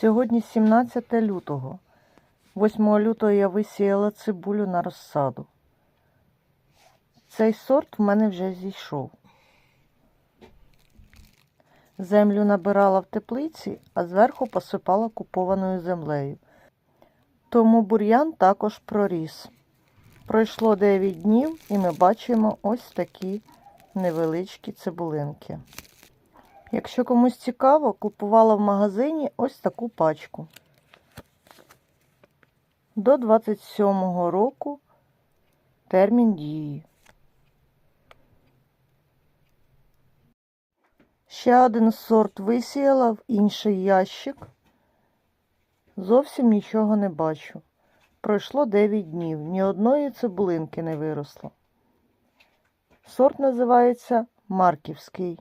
Сьогодні 17 лютого. 8 лютого я висіяла цибулю на розсаду. Цей сорт в мене вже зійшов. Землю набирала в теплиці, а зверху посипала купованою землею. Тому бур'ян також проріс. Пройшло 9 днів і ми бачимо ось такі невеличкі цибулинки. Якщо комусь цікаво, купувала в магазині ось таку пачку. До 27-го року термін дії. Ще один сорт висіяла в інший ящик. Зовсім нічого не бачу. Пройшло 9 днів, ні одної цибулинки не виросло. Сорт називається Марківський.